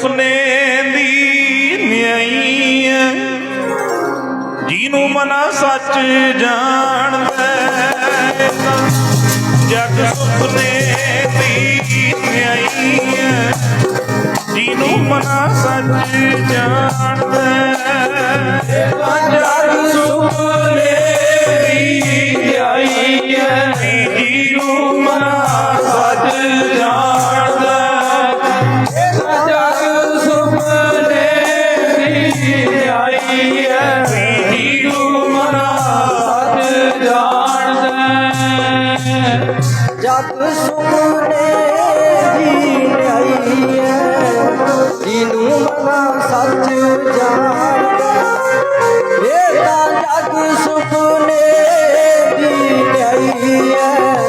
ਸੁਪਨੇ ਦੀ ਨਿਆਈ ਹੈ, ਜਿਹਨੂੰ ਮਨਾ ਸੱਚ ਜਾਣਦਾ ਹੈ। ਜਗ ਸੁਪਨੇ ਦੀ ਨਿਆਈ ਹੈ, ਜਿਹਨੂੰ ਮਨਾ ਸੱਚ ਜਾਣਦਾ ਜਗ ਸੁਪਨੇ ਦੀ ਆਈ ਹੈ। ਮਨਾ ਸੱਚ ਜਾਣਦਾ ਇਹ ਤਾਂ ਜਗ ਸੁਪਨੇ ਦੀ ਆਈ ਹੈ।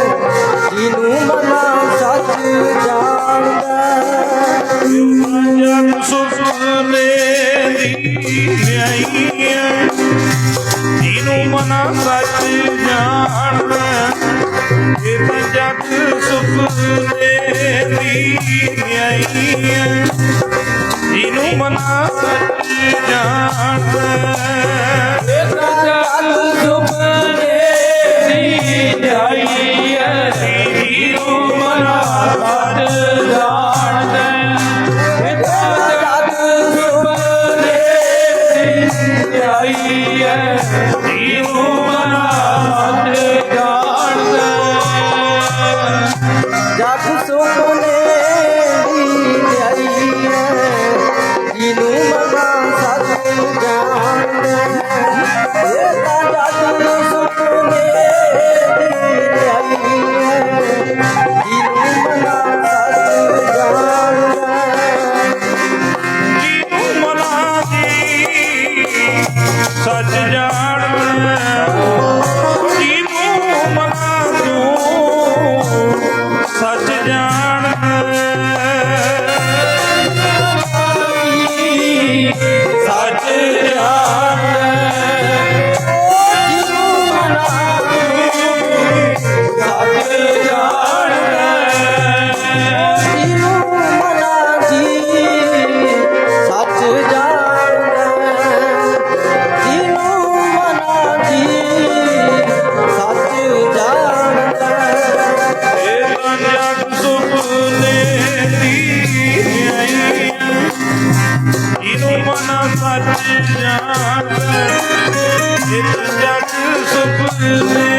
ਮਨਾ ਸੱਚ ਜਾਣਦਾ, ਜਗ ਸੁਪਨੇ ਦੀ ਨਿਆਈ ਹੈ। ਮਨਾ ਸੱਚ ਜਾਣਦਾ ਇਹ ਜਗ ਸੁਪਨੇ ਦੀ ਨਿਆਈ ਹੈ ਜਿਹਨੂੰ ਮਨਾ ਸੱਚ ਜਾਣਦਾ ਇਹ ਜਗ ਸੁਪਨੇ ਦੀ ਨਿਆਈ ਹੈ ਜਿਹਨੂੰ ਮਨਾ ਸੱਚ ਜਾਣਦਾ ਇਹ ਜਗ ਸੁਪਨੇ ਦੀ ਆਈ ਸੱਚ ਸੱਚ ਜਾਣਦਾ ਇਹ ਤਾਂ ਜਗ ਸੁਪਨੇ